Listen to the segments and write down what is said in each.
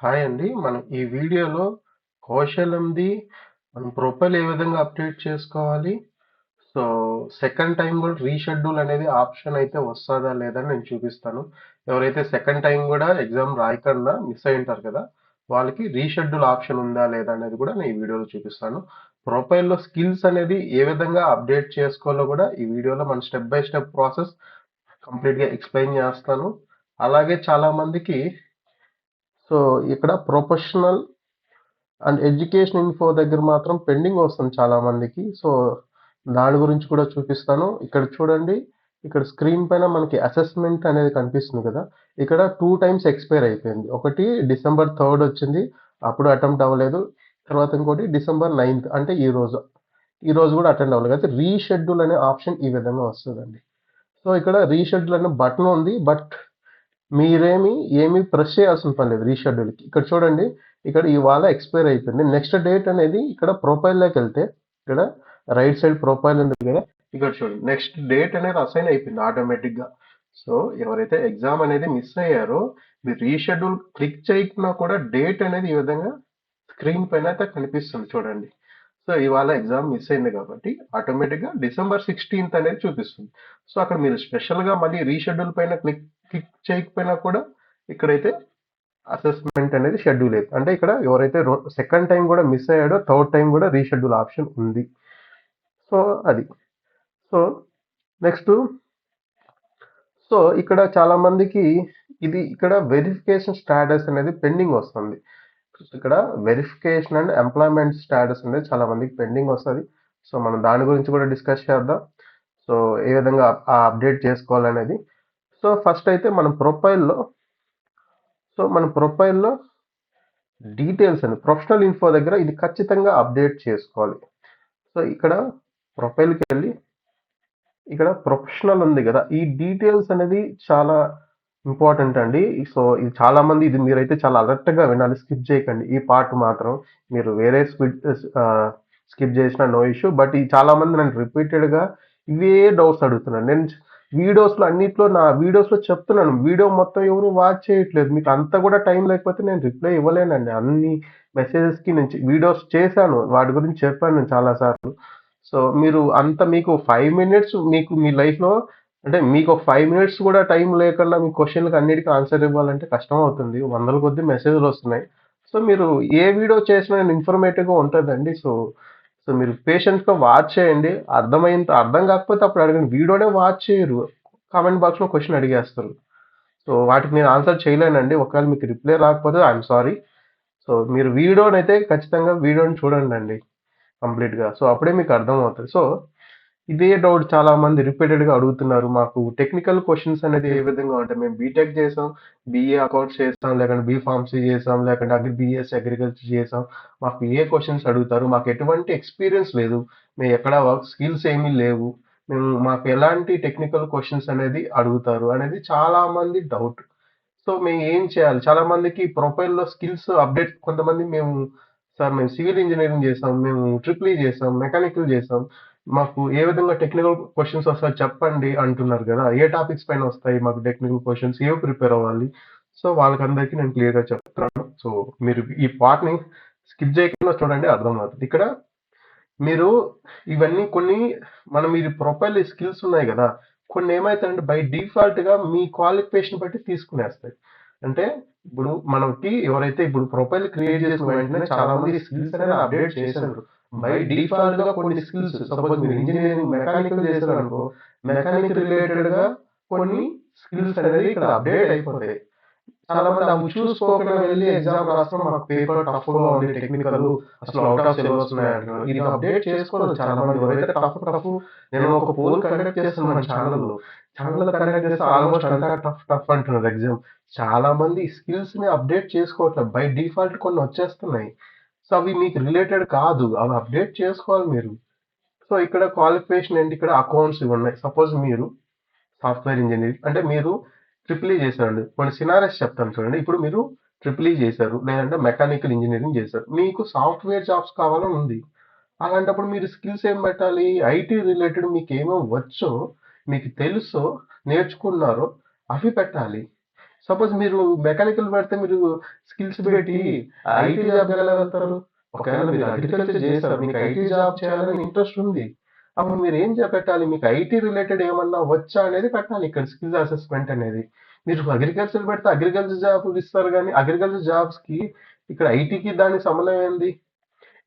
Hi అండి. మనం ఈ వీడియోలో కౌశలంది మనం ప్రొఫైల్ ఏ విధంగా అప్డేట్ చేసుకోవాలి? సో, సెకండ్ టైం కూడా రీషెడ్యూల్ అనేది ఆప్షన్ అయితే వస్తుందా లేదా అని నేను చూపిస్తాను. ఎవరైతే సెకండ్ టైం కూడా ఎగ్జామ్ రాయకుండా మిస్ అయ్యుంటారు కదా! వాళ్ళకి రీషెడ్యూల్ ఆప్షన్ ఉందా లేదా అనేది కూడా నేను ఈ వీడియోలో చూపిస్తాను. ప్రొఫైల్‌లో స్కిల్స్ అనేది ఏ విధంగా అప్డేట్ చేసుకోవాలో కూడా ఈ వీడియోలో మనం స్టెప్ బై స్టెప్ ప్రాసెస్ కంప్లీట్‌గా ఎక్స్‌ప్లెయిన్ చేస్తాను. అలాగే చాలా మందికి సో, ఇక్కడ ప్రొఫెషనల్ అండ్ ఎడ్యుకేషన్ ఇన్ఫో దగ్గర మాత్రం పెండింగ్ వస్తుంది చాలా మందికి. సో, దాని గురించి కూడా చూపిస్తాను. ఇక్కడ చూడండి. ఇక్కడ స్క్రీన్ పైన మనకి అసెస్మెంట్ అనేది కనిపిస్తుంది కదా! ఇక్కడ టూ టైమ్స్ ఎక్స్‌పైర్ అయిపోయింది. ఒకటి డిసెంబర్ థర్డ్ వచ్చింది. అప్పుడు అటెంప్ట్ అవ్వలేదు. తర్వాత ఇంకోటి డిసెంబర్ నైన్త్ అంటే ఈ రోజు ఈరోజు కూడా అటెండ్ అవ్వలేదు. అయితే రీషెడ్యూల్ అనే ఆప్షన్ ఈ విధంగా వస్తుందండి సో, ఇక్కడ రీషెడ్యూల్ అనే బటన్ ఉంది. బట్ మీరేమి ఏమి ప్రెస్ చేయాల్సిన పని లేదు రీషెడ్యూల్‌కి. ఇక్కడ చూడండి. ఇక్కడ ఇవాళ ఎక్స్‌పైర్ అయిపోయింది. నెక్స్ట్ డేట్ అనేది ఇక్కడ ప్రొఫైల్లోకి వెళ్తే ఇక్కడ రైట్ సైడ్ ప్రొఫైల్ ఉంది కదా! ఇక్కడ చూడండి. నెక్స్ట్ డేట్ అనేది అసైన్ అయిపోయింది ఆటోమేటిక్‌గా. సో, ఎవరైతే ఎగ్జామ్ అనేది మిస్ అయ్యారో మీరు రీషెడ్యూల్ క్లిక్ చేయకున్నా కూడా డేట్ అనేది ఈ విధంగా స్క్రీన్ పైన అయితే కనిపిస్తుంది చూడండి. సో, ఇవాళ ఎగ్జామ్ మిస్ అయింది కాబట్టి ఆటోమేటిక్‌గా డిసెంబర్ 16థ్ అనేది చూపిస్తుంది. సో, అక్కడ మీరు స్పెషల్‌గా మళ్ళీ రీషెడ్యూల్ పైన క్లిక్ క్లిక్ చేయకపోయినా కూడా ఇక్కడైతే అసెస్మెంట్ అనేది షెడ్యూల్ అయిపోయింది. అంటే ఇక్కడ ఎవరైతే సెకండ్ టైం కూడా మిస్ అయ్యాడో థర్డ్ టైం కూడా రీషెడ్యూల్ ఆప్షన్ ఉంది. సో, అది. సో, నెక్స్ట్ సో, ఇక్కడ చాలా మందికి ఇది ఇక్కడ వెరిఫికేషన్ స్టాటస్ అనేది పెండింగ్ వస్తుంది. ఇక్కడ వెరిఫికేషన్ అండ్ ఎంప్లాయ్‌మెంట్ స్టాటస్ అనేది చాలా మందికి పెండింగ్ వస్తుంది సో, మనం దాని గురించి కూడా డిస్కస్ చేద్దాం. సో, ఏ విధంగా ఆ అప్డేట్ చేసుకోవాలనేది. సో, ఫస్ట్ అయితే మనం ప్రొఫైల్‌లో సో, మన ప్రొఫైల్‌లో డీటెయిల్స్ అని ప్రొఫెషనల్ ఇన్ఫో దగ్గర ఇది ఖచ్చితంగా అప్డేట్ చేసుకోవాలి. సో, ఇక్కడ ప్రొఫైల్కి వెళ్ళి ఇక్కడ ప్రొఫెషనల్ ఉంది కదా! ఈ డీటెయిల్స్ అనేది చాలా ఇంపార్టెంట్ అండి. సో, ఇది చాలా మంది ఇది మీరైతే చాలా అలర్ట్‌గా వినాలి. స్కిప్ చేయకండి. ఈ పార్ట్ మాత్రం మీరు వేరే స్కిప్ స్కిప్ చేసిన నో ఇష్యూ. బట్ ఈ చాలా మంది నన్ను రిపీటెడ్‌గా ఇవే డౌట్స్ అడుగుతున్నాను నేను వీడియోస్‌లో అన్నిట్లో నా వీడియోస్‌లో చెప్తున్నాను. వీడియో మొత్తం ఎవరు వాచ్ చేయట్లేదు. మీకు అంత కూడా టైం లేకపోతే నేను రిప్లై ఇవ్వలేనండి. అన్ని మెసేజెస్‌కి నేను వీడియోస్ చేశాను. వాటి గురించి చెప్పాను నేను చాలా సార్లు. సో, మీరు అంత మీకు ఫైవ్ మినిట్స్ మీకు మీ లైఫ్‌లో అంటే మీకు ఒక 5 మినిట్స్ కూడా టైం లేకుండా మీ క్వశ్చన్లకు అన్నిటికి ఆన్సర్ ఇవ్వాలంటే కష్టం అవుతుంది. వందల కొద్ది మెసేజ్‌లు వస్తున్నాయి. సో, మీరు ఏ వీడియో చేసినా నేను ఇన్ఫర్మేటివ్‌గా ఉంటుందండి సో, సో, మీరు పేషెన్స్‌గా వాచ్ చేయండి. అర్థమైంత అర్థం కాకపోతే అప్పుడు అడగండి. వీడియోనే వాచ్ చేయరు. కామెంట్ బాక్స్‌లో క్వశ్చన్ అడిగేస్తారు. సో, వాటికి నేను ఆన్సర్ చేయలేనండి. ఒకవేళ మీకు రిప్లై రాకపోతే ఐఎమ్ సారీ. సో, మీరు వీడియోనైతే ఖచ్చితంగా వీడియోని చూడండి అండి కంప్లీట్‌గా. సో, అప్పుడే మీకు అర్థమవుతుంది సో, ఇదే డౌట్ చాలా మంది రిపీటెడ్‌గా అడుగుతున్నారు. మాకు టెక్నికల్ క్వశ్చన్స్ అనేది ఏ విధంగా ఉంటాయి? మేము బీటెక్ చేసాం. బీఏ అకౌంట్స్ చేస్తాం లేకుంటే బీఫార్మసీ చేసాం. లేకుంటే అగ్రి బీఎస్ అగ్రికల్చర్ చేసాం. మాకు ఏ క్వశ్చన్స్ అడుగుతారు? మాకు ఎటువంటి ఎక్స్‌పీరియన్స్ లేదు. మేము ఎక్కడ వర్క్ స్కిల్స్ ఏమీ లేవు. మేము మాకు ఎలాంటి టెక్నికల్ క్వశ్చన్స్ అనేది అడుగుతారు? అనేది చాలా మంది డౌట్. సో, మేము ఏం చేయాలి? చాలా మందికి ప్రొఫైల్‌లో స్కిల్స్ అప్డేట్ కొంతమంది మేము సార్ మేము సివిల్ ఇంజనీరింగ్ చేసాం. మేము ట్రిపుల్ e చేసాం. మెకానికల్ చేసాం. మాకు ఏ విధంగా టెక్నికల్ క్వశ్చన్స్ వస్తాయి చెప్పండి అంటున్నారు కదా! ఏ టాపిక్స్ పైన వస్తాయి మాకు టెక్నికల్ క్వశ్చన్స్ ఏవి ప్రిపేర్ అవ్వాలి? సో, వాళ్ళకందరికీ నేను క్లియర్‌గా చెప్తాను సో, మీరు ఈ పార్ట్‌ని స్కిప్ చేయకుండా చూడండి అర్థమవుతుంది ఇక్కడ మీరు ఇవన్నీ కొన్ని మనం మీరు ప్రొఫైల్ స్కిల్స్ ఉన్నాయి కదా! కొన్ని ఏమైతాయంటే బై డిఫాల్ట్‌గా మీ క్వాలిఫికేషన్ బట్టి తీసుకునేస్తాయి. అంటే ఇప్పుడు మనకి ఎవరైతే ఇప్పుడు ప్రొఫైల్ క్రియేట్ చేసిన వెంటనే చాలా మంది స్కిల్స్ అనేది అప్డేట్ చేశారు. బై డిఫాల్ట్‌గా కొన్ని స్కిల్స్ సపోజ్ మీరు ఇంజనీరింగ్ మెకానికల్ చేశారనుకో మెకానిక్ రిలేటెడ్‌గా కొన్ని స్కిల్స్ అనేది ఇక్కడ అప్డేట్ అయిపోతాయి. చాలా మంది అవి చూసుకోకుండా వెళ్ళి ఎగ్జామ్ రాస్తాం. మాకు పేపర్ టఫ్‌గా ఉంది టెక్నికల్ అసలు అవుట్ ఆఫ్ సిలబస్ ఉన్నాయంటున్నారు. ఇది అప్డేట్ చేసుకోలేదు చాలా మంది. ఎవరైతే టఫ్ టఫ్ నేను ఒక పోల్ కండక్ట్ చేస్తున్నాను మన ఛానల్లో కండక్ట్ చేస్తే ఆల్మోస్ట్ అంతా టఫ్ టఫ్ అంటున్నారు ఎగ్జామ్. చాలా మంది స్కిల్స్ని అప్డేట్ చేసుకోవట్లేదు. బై డిఫాల్ట్ కొన్ని వచ్చేస్తున్నాయి. సో, అవి మీకు రిలేటెడ్ కాదు. అవి అప్డేట్ చేసుకోవాలి మీరు. సో, ఇక్కడ క్వాలిఫికేషన్ ఏంటి? ఇక్కడ అకౌంట్స్ ఇవి ఉన్నాయి. సపోజ్ మీరు సాఫ్ట్‌వేర్ ఇంజనీరింగ్ అంటే మీరు ట్రిపుల్ ఈ చేశారండి. కొన్ని సినారెస్ చెప్తాను చూడండి. ఇప్పుడు మీరు ట్రిపుల్ ఈ చేశారు. లేదంటే మెకానికల్ ఇంజనీరింగ్ చేశారు. మీకు సాఫ్ట్‌వేర్ జాబ్స్ కావాలని ఉంది. అలాంటప్పుడు మీరు స్కిల్స్ ఏం పెట్టాలి? ఐటీ రిలేటెడ్ మీకు ఏమేమి వచ్చో, మీకు తెలుసో, నేర్చుకున్నారో అవి పెట్టాలి. సపోజ్ మీరు మెకానికల్ పెడితే మీరు స్కిల్స్ పెట్టి ఐటీ జాబ్ ఎలా వెళ్తారు ఒకవేళ మీరు అగ్రికల్చర్ చేస్తారు మీకు ఐటీ జాబ్ చేయాలని ఇంట్రెస్ట్ ఉంది. అప్పుడు మీరు ఏం పెట్టాలి? మీకు ఐటీ రిలేటెడ్ ఏమన్నా వచ్చా అనేది పెట్టాలి. ఇక్కడ స్కిల్స్ అసెస్మెంట్ అనేది. మీరు అగ్రికల్చర్ పెడితే అగ్రికల్చర్ జాబ్ ఇస్తారు కానీ అగ్రికల్చర్ జాబ్స్కి ఇక్కడ ఐటీకి దానికి సంబంధం ఏంది?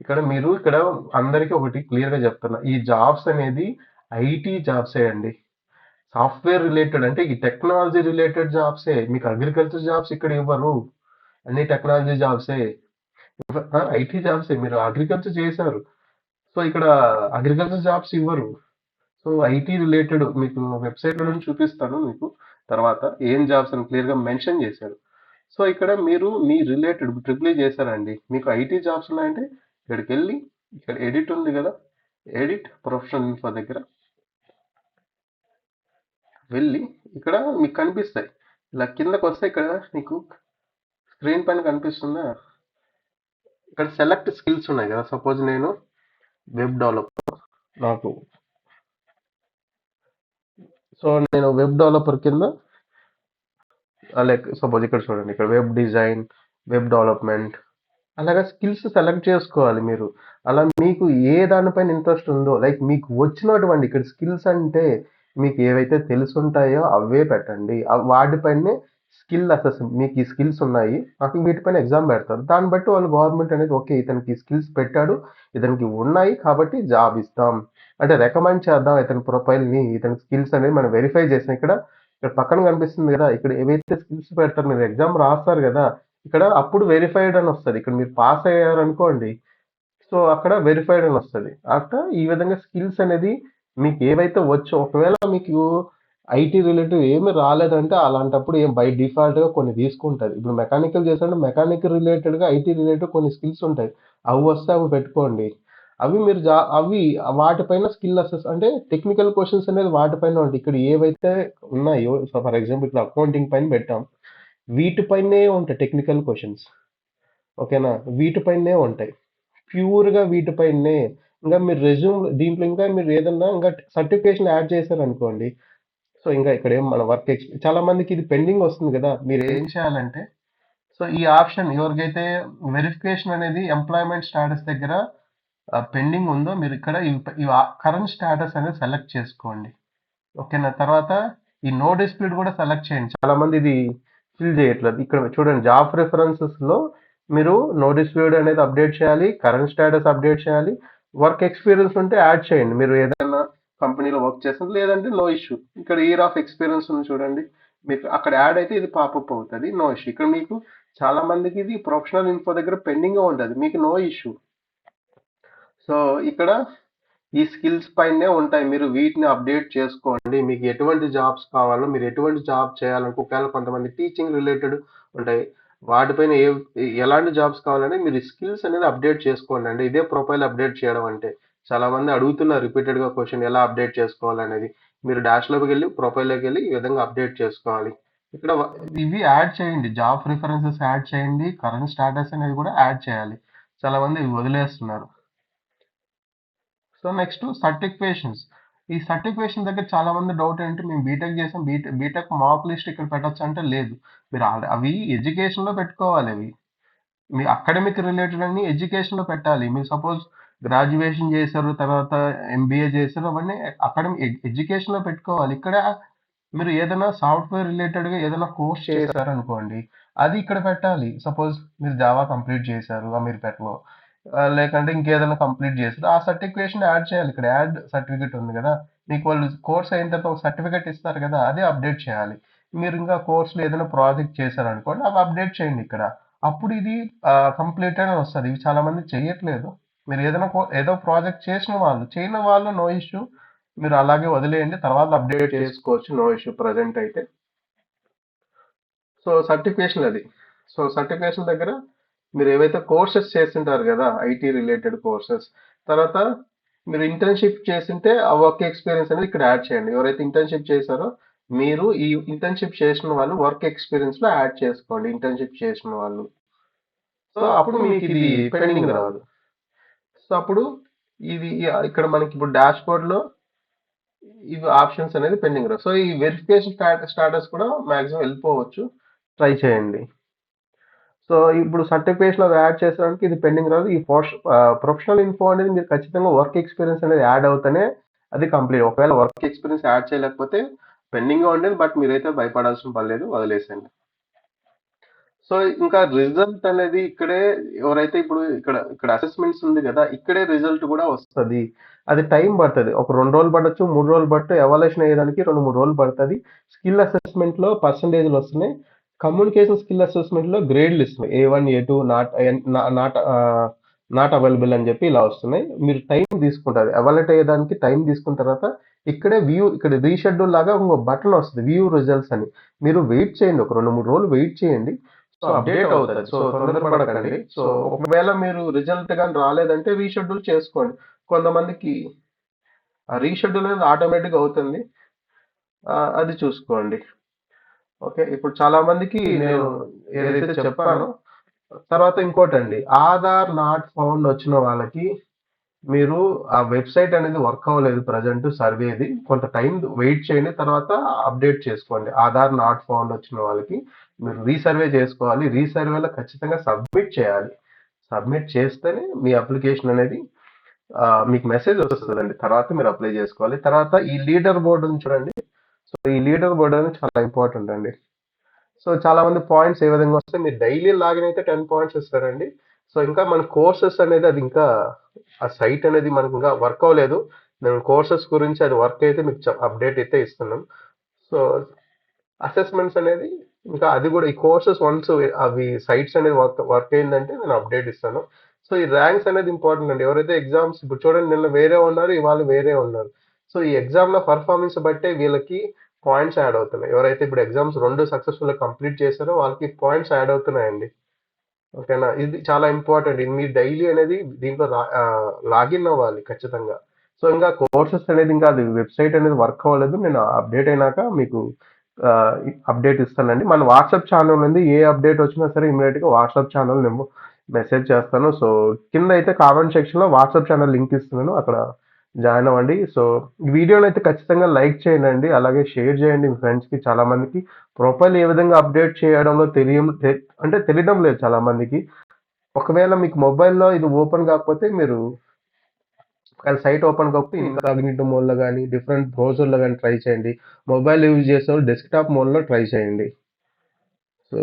ఇక్కడ మీరు ఇక్కడ అందరికీ ఒకటి క్లియర్గా చెప్తున్నా. ఈ జాబ్స్ అనేది ఐటీ జాబ్సే అండి? సాఫ్ట్వేర్ రిలేటెడ్ అంటే ఈ టెక్నాలజీ రిలేటెడ్ జాబ్సే. మీకు అగ్రికల్చర్ జాబ్స్ ఇక్కడ ఇవ్వరు. అన్ని టెక్నాలజీ జాబ్సే. ఐటీ జాబ్సే. మీరు అగ్రికల్చర్ చేశారు. సో ఇక్కడ అగ్రికల్చర్ జాబ్స్ ఇవ్వరు. సో ఐటీ రిలేటెడ్ మీకు వెబ్సైట్లో నుంచి చూపిస్తాను మీకు. తర్వాత ఏం జాబ్స్ అని క్లియర్గా మెన్షన్ చేశారు. సో ఇక్కడ మీరు మీ రిలేటెడ్ ట్రిపుల్ చేశారండి. మీకు ఐటీ జాబ్స్ ఉన్నాయంటే ఇక్కడికి వెళ్ళి ఇక్కడ ఎడిట్ ఉంది కదా. ఎడిట్ ప్రొఫెషనల్ ఇన్ఫో దగ్గర వెళ్ళి ఇక్కడ మీకు కనిపిస్తాయి. ఇలా కిందకు వస్తే ఇక్కడ మీకు స్క్రీన్ పైన కనిపిస్తుందా ఇక్కడ సెలెక్ట్ స్కిల్స్ ఉన్నాయి కదా. సపోజ్ నేను వెబ్ డెవలపర్ నాకు సో నేను వెబ్ డెవలపర్ కింద లైక్ సపోజ్ ఇక్కడ చూడండి ఇక్కడ వెబ్ డిజైన్ వెబ్ డెవలప్మెంట్ అలాగా స్కిల్స్ సెలెక్ట్ చేసుకోవాలి మీరు. అలా మీకు ఏ దానిపైన ఇంట్రెస్ట్ ఉందో లైక్ మీకు వచ్చినటువంటి ఇక్కడ స్కిల్స్ అంటే మీకు ఏవైతే తెలుసుంటాయో అవే పెట్టండి. వాటిపైనే స్కిల్ అసెస్ మీకు ఈ స్కిల్స్ ఉన్నాయి నాకు వీటిపైన ఎగ్జామ్ పెడతారు. దాన్ని బట్టి వాళ్ళు గవర్నమెంట్ అనేది ఓకే ఇతనికి స్కిల్స్ పెట్టాడు ఇతనికి ఉన్నాయి కాబట్టి జాబ్ ఇస్తాం. అంటే రికమెండ్ చేద్దాం ఇతని ప్రొఫైల్ని ఇతని స్కిల్స్ అనేది మనం వెరిఫై చేసాం. ఇక్కడ ఇక్కడ పక్కన కనిపిస్తుంది కదా ఇక్కడ ఏవైతే స్కిల్స్ పెడతారు మీరు ఎగ్జామ్ రాస్తారు కదా ఇక్కడ అప్పుడు వెరిఫైడ్ అని వస్తుంది. ఇక్కడ మీరు పాస్ అయ్యారు అనుకోండి సో అక్కడ వెరిఫైడ్ అని వస్తుంది. అక్కడ ఈ విధంగా స్కిల్స్ అనేది మీకు ఏవైతే వచ్చో ఒకవేళ మీకు ఐటీ రిలేటివ్ ఏమి రాలేదంటే అలాంటప్పుడు ఏం బై డిఫాల్ట్గా కొన్ని తీసుకుంటుంది. ఇప్పుడు మెకానికల్ చేస్తుంటే మెకానికల్ రిలేటెడ్గా ఐటీ రిలేటెడ్ కొన్ని స్కిల్స్ ఉంటాయి. అవి వస్తే అవి పెట్టుకోండి. అవి మీరు జా అవి వాటిపైన స్కిల్ అసెస్ అంటే టెక్నికల్ క్వశ్చన్స్ అనేది వాటిపైన ఉంటాయి. ఇక్కడ ఏవైతే ఉన్నాయో ఫర్ ఎగ్జాంపుల్ ఇక్కడ అకౌంటింగ్ పైన పెట్టాం. వీటిపైనే ఉంటాయి టెక్నికల్ క్వశ్చన్స్. ఓకేనా? వీటిపైనే ఉంటాయి. ప్యూర్గా వీటిపైనే ఇంకా మీరు రెజ్యూమ్ దీంట్లో ఇంకా మీరు ఏదన్నా ఇంకా సర్టిఫికేషన్ యాడ్ చేశారనుకోండి. సో ఇంకా ఇక్కడ ఏం మన వర్క్ ఎక్స్పీ చాలా మందికి ఇది పెండింగ్ వస్తుంది కదా. మీరు ఏం చేయాలంటే సో ఈ ఆప్షన్ ఎవరికైతే వెరిఫికేషన్ అనేది ఎంప్లాయ్మెంట్ స్టాటస్ దగ్గర పెండింగ్ ఉందో మీరు ఇక్కడ కరెంట్ స్టాటస్ అనేది సెలెక్ట్ చేసుకోండి. ఓకేనా తర్వాత ఈ నో డిస్ప్యూట్ కూడా సెలెక్ట్ చేయండి. చాలా మంది ఇది ఫిల్ చేయట్లేదు. ఇక్కడ చూడండి జాబ్ ప్రిఫరెన్సెస్లో మీరు నో డిస్ప్యూట్ అనేది అప్డేట్ చేయాలి కరెంట్ స్టేటస్ అప్డేట్ చేయాలి వర్క్ ఎక్స్పీరియన్స్ ఉంటే యాడ్ చేయండి. మీరు ఏదైనా కంపెనీలో వర్క్ చేస్తున్నారు లేదంటే నో ఇష్యూ. ఇక్కడ ఇయర్ ఆఫ్ ఎక్స్పీరియన్స్ ఉంది చూడండి. మీకు అక్కడ యాడ్ అయితే ఇది పాపప్ అవుతుంది. No issue. ఇక్కడ మీకు చాలా మందికి ఇది ప్రొఫెషనల్ ఇన్ఫో దగ్గర పెండింగ్ ఉంటుంది. మీకు నో ఇష్యూ. సో ఇక్కడ ఈ స్కిల్స్ పైనే ఉంటాయి. మీరు వీటిని అప్డేట్ చేసుకోండి. మీకు ఎటువంటి జాబ్స్ కావాలో మీరు ఎటువంటి జాబ్ చేయాలనుకో ఒకవేళ కొంతమంది టీచింగ్ రిలేటెడ్ ఉంటాయి. వాటిపైన ఏ ఎలాంటి జాబ్స్ కావాలంటే మీరు స్కిల్స్ అనేది అప్డేట్ చేసుకోండి అండి. ఇదే ప్రొఫైల్ అప్డేట్ చేయడం అంటే చాలా మంది అడుగుతున్నారు రిపీటెడ్గా క్వశ్చన్ ఎలా అప్డేట్ చేసుకోవాలనేది మీరు డాష్లోకి వెళ్ళి ప్రొఫైల్లోకి వెళ్ళి ఈ విధంగా అప్డేట్ చేసుకోవాలి. ఇక్కడ ఇవి యాడ్ చేయండి. జాబ్ ప్రిఫరెన్సెస్ యాడ్ చేయండి. కరెంట్ స్టాటస్ అనేది కూడా యాడ్ చేయాలి. చాలా మంది వదిలేస్తున్నారు. సో నెక్స్ట్ సర్టిఫికేషన్స్ ఈ సర్టిఫికేషన్ దగ్గర చాలా మంది డౌట్ ఏంటి? మేము బీటెక్ చేసాం. బీటెక్ బీటెక్ మార్క్ లిస్ట్ ఇక్కడ పెట్టొచ్చు అంటే లేదు. మీరు అవి ఎడ్యుకేషన్లో పెట్టుకోవాలి అవి. మీ అకాడమిక్ రిలేటెడ్ అని ఎడ్యుకేషన్లో పెట్టాలి. మీరు సపోజ్ గ్రాడ్యుయేషన్ చేశారు తర్వాత ఎంబీఏ చేశారు అవన్నీ అకాడమిక్ ఎడ్యుకేషన్లో పెట్టుకోవాలి. ఇక్కడ మీరు ఏదైనా సాఫ్ట్వేర్ రిలేటెడ్గా ఏదైనా కోర్స్ చేశారు. అనుకోండి అది ఇక్కడ పెట్టాలి. సపోజ్ మీరు జావా కంప్లీట్ చేశారు అమీర్పేటలో. ఆ, లేకంటే ఇంకేదైనా కంప్లీట్ చేస్తారు ఆ సర్టిఫికేషన్ యాడ్ చేయాలి. ఇక్కడ యాడ్ సర్టిఫికేట్ ఉంది కదా. మీకు వాళ్ళు కోర్స్ అయిన తర్వాత ఒక సర్టిఫికేట్ ఇస్తారు కదా అదే అప్డేట్ చేయాలి. మీరు ఇంకా కోర్సులో ఏదైనా ప్రాజెక్ట్ చేశారు అనుకోండి అవి అప్డేట్ చేయండి ఇక్కడ. అప్పుడు ఇది కంప్లీట్ అని వస్తుంది. ఇవి చాలామంది చేయట్లేదు మీరు ఏదైనా కో- ఏదో ప్రాజెక్ట్ చేసిన వాళ్ళు చేయని వాళ్ళు నో ఇష్యూ మీరు అలాగే వదిలేయండి తర్వాత అప్డేట్ చేసుకోవచ్చు నో ఇష్యూ ప్రజెంట్ అయితే. సో సర్టిఫికేషన్ అది. సో సర్టిఫికేషన్ దగ్గర మీరు ఏవైతే కోర్సెస్ చేస్తుంటారు కదా ఐటీ రిలేటెడ్ కోర్సెస్ తర్వాత మీరు ఇంటర్న్షిప్ చేసింటే ఆ వర్క్ ఎక్స్పీరియన్స్ అనేది ఇక్కడ యాడ్ చేయండి. ఎవరైతే ఇంటర్న్షిప్ చేశారో మీరు ఈ ఇంటర్న్షిప్ చేసిన వాళ్ళు వర్క్ ఎక్స్పీరియన్స్లో యాడ్ చేసుకోండి ఇంటర్న్షిప్ చేసిన వాళ్ళు. సో అప్పుడు మీకు ఇది పెండింగ్ రాదు. సో అప్పుడు ఇది ఇక్కడ మనకి ఇప్పుడు డాష్ బోర్డ్లో ఇవి ఆప్షన్స్ అనేది పెండింగ్ రాదు సో ఈ వెరిఫికేషన్ స్టాటస్ కూడా మాక్సిమం వెళ్ళిపోవచ్చు. ట్రై చేయండి. సో, ఇప్పుడు సర్టిఫికేట్స్లో యాడ్ చేసడానికి ఇది పెండింగ్ రాదు. ఈ ప్రొఫెషనల్ ఇన్ఫో అనేది మీరు ఖచ్చితంగా వర్క్ ఎక్స్‌పీరియన్స్ అనేది యాడ్ అవుతూనే అది కంప్లీట్. ఒకవేళ వర్క్ ఎక్స్‌పీరియన్స్ యాడ్ చేయలేకపోతే పెండింగ్‌గా ఉండేది. బట్ మీరైతే భయపడాల్సిన పర్లేదు వదిలేసండి సో, ఇంకా రిజల్ట్ అనేది ఇక్కడే ఎవరైతే ఇప్పుడు ఇక్కడ ఇక్కడ అసెస్మెంట్స్ ఉంది కదా ఇక్కడే రిజల్ట్ కూడా వస్తుంది అది టైం పడుతుంది ఒక రెండు రోజులు పడవచ్చు మూడు రోజులు పట్టు ఎవాల్యుయేషన్ అయ్యేదానికి 2, 3 రోజులు పడుతుంది స్కిల్ అసెస్మెంట్‌లో పర్సంటేజ్లు వస్తున్నాయి. కమ్యూనికేషన్ స్కిల్ అసెస్మెంట్‌లో గ్రేడ్‌లు ఇస్తున్నాయి. ఏ1, ఏ2 నాట్ ఎన్ నా నాట్ ఆహ్, నాట్ అవైలబుల్ అని చెప్పి ఇలా వస్తున్నాయి. మీరు టైం తీసుకుంటది. ఎవాల్యుయేట్ అయ్యేదానికి టైం తీసుకున్న తర్వాత ఇక్కడే వ్యూ ఇక్కడ రీషెడ్యూల్ లాగా ఇంకో బటన్ వస్తది. వ్యూ రిజల్ట్స్ అని. మీరు వెయిట్ చేయండి. ఒక 2, 3 రోజులు వెయిట్ చేయండి. సో, అప్డేట్ అవుతది. సో, తొందరపడకండి. సో, ఒకవేళ మీరు రిజల్ట్ గాని రాలేదంటే రీషెడ్యూల్ చేసుకోండి. కొంతమందికి రీషెడ్యూల్ అనేది ఆటోమేటిక్‌గా అవుతుంది. అది చూసుకోండి. ఓకే. ఇప్పుడు చాలా మందికి నేను ఏదైతే చెప్పానో తర్వాత ఇంకోటండి. ఆధార్ నాట్ ఫౌండ్ వచ్చిన వాళ్ళకి మీరు ఆ వెబ్‌సైట్ అనేది వర్క్ అవ్వలేదు ప్రెజెంట్ సర్వేది. కొంత టైం వెయిట్ చేయండి. తర్వాత అప్డేట్ చేసుకోండి. ఆధార్ నాట్ ఫౌండ్ వచ్చిన వాళ్ళకి మీరు రీసర్వే చేసుకోవాలి. రీసర్వేలో ఖచ్చితంగా సబ్మిట్ చేయాలి. సబ్మిట్ చేస్తేనే మీ అప్లికేషన్ అనేది మీకు మెసేజ్ వస్తదండి. తర్వాత మీరు అప్లై చేసుకోవాలి. తర్వాత ఈ లీడర్ బోర్డ్ చూడండి. సో, ఈ లీడర్ బోర్డ్ అనేది చాలా ఇంపార్టెంట్ అండి. సో, చాలా మంది పాయింట్స్ ఏ విధంగా వస్తాయి మీరు డైలీ లాగిన్ అయితే 10 పాయింట్స్ ఇస్తారండి. సో, ఇంకా మన కోర్సెస్ అనేది అది ఇంకా ఆ సైట్ అనేది మనకు ఇంకా వర్క్ అవ్వలేదు. నేను కోర్సెస్ గురించి అది వర్క్ అయితే మీకు అప్డేట్ అయితే ఇస్తున్నాం సో, అసెస్మెంట్స్ అనేది ఇంకా అది కూడా ఈ కోర్సెస్ వన్స్ అవి సైట్స్ అనేది వర్క్ వర్క్ అయిందంటే నేను అప్డేట్ ఇస్తాను. సో, ఈ ర్యాంక్స్ అనేది ఇంపార్టెంట్ అండి. ఎవరైతే ఎగ్జామ్స్ ఇప్పుడు చూడండి నిన్న వేరే ఉన్నారు. ఇవాళ వేరే ఉన్నారు. సో, ఈ ఎగ్జామ్‌లో పర్ఫార్మెన్స్ బట్టే వీళ్ళకి పాయింట్స్ యాడ్ అవుతున్నాయి. ఎవరైతే ఇప్పుడు ఎగ్జామ్స్ రెండు సక్సెస్‌ఫుల్‌గా కంప్లీట్ చేశారో వాళ్ళకి పాయింట్స్ యాడ్ అవుతున్నాయండి. ఓకేనా? ఇది చాలా ఇంపార్టెంట్. ఇది మీరు డైలీ అనేది దీంట్లో లాగిన్ అవ్వాలి ఖచ్చితంగా. సో, ఇంకా కోర్సెస్ అనేది ఇంకా అది వెబ్‌సైట్ అనేది వర్క్ అవ్వలేదు. నేను అప్డేట్ అయినాక మీకు అప్డేట్ ఇస్తానండి. మన వాట్సాప్ ఛానల్ ఉంది. ఏ అప్డేట్ వచ్చినా సరే ఇమీడియట్గా వాట్సాప్ ఛానల్ నేను మెసేజ్ చేస్తాను. సో, కింద అయితే కామెంట్ సెక్షన్‌లో వాట్సాప్ ఛానల్ లింక్ ఇస్తున్నాను. అక్కడ జాయిన్ అవ్వండి. సో, ఈ వీడియోని అయితే ఖచ్చితంగా లైక్ చేయండి అలాగే షేర్ చేయండి మీ ఫ్రెండ్స్‌కి చాలామందికి ప్రొఫైల్ ఏ విధంగా అప్డేట్ చేయడంలో తెలియ అంటే తెలియడం లేదు చాలామందికి ఒకవేళ మీకు మొబైల్‌లో ఇది ఓపెన్ కాకపోతే మీరు ఒకవేళ సైట్ ఓపెన్ కాకపోతే ఇన్కాగ్నిటో మోడ్‌లో కానీ డిఫరెంట్ బ్రౌజర్‌లో కానీ ట్రై చేయండి. మొబైల్ యూజ్ చేసేవాళ్ళు డెస్క్‌టాప్ మోడ్‌లో ట్రై చేయండి. సో,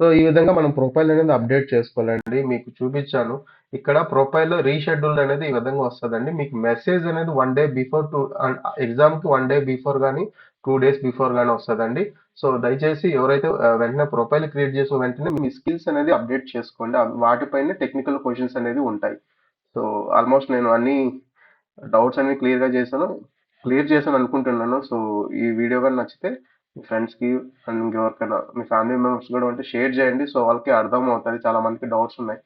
సో, ఈ విధంగా మనం ప్రొఫైల్ అనేది అప్డేట్ చేసుకోవాలండి. మీకు చూపించాను. ఇక్కడ ప్రొఫైల్‌లో రీషెడ్యూల్ అనేది ఈ విధంగా వస్తుందండి మీకు మెసేజ్ అనేది వన్ డే బిఫోర్ టు ఎగ్జామ్‌కి వన్ డే బిఫోర్ కానీ టూ డేస్ బిఫోర్ కానీ వస్తుందండి సో, దయచేసి ఎవరైతే వెంటనే ప్రొఫైల్ క్రియేట్ చేసిన వెంటనే మీ స్కిల్స్ అనేది అప్డేట్ చేసుకోండి. వాటిపైన టెక్నికల్ క్వశ్చన్స్ అనేది ఉంటాయి. సో, ఆల్‌మోస్ట్ నేను అన్ని డౌట్స్ అన్ని క్లియర్‌గా చేశాను. క్లియర్ చేశాను అనుకుంటున్నాను. సో, ఈ వీడియో కానీ నచ్చితే మీ ఫ్రెండ్స్‌కి అండ్ ఇంకెవరికైనా మీ ఫ్యామిలీ మెంబర్స్ కూడా ఉంటే షేర్ చేయండి. సో, వాళ్ళకి అర్థం అవుతుంది చాలా మందికి డౌట్స్ ఉన్నాయి.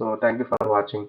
So, thank you for watching.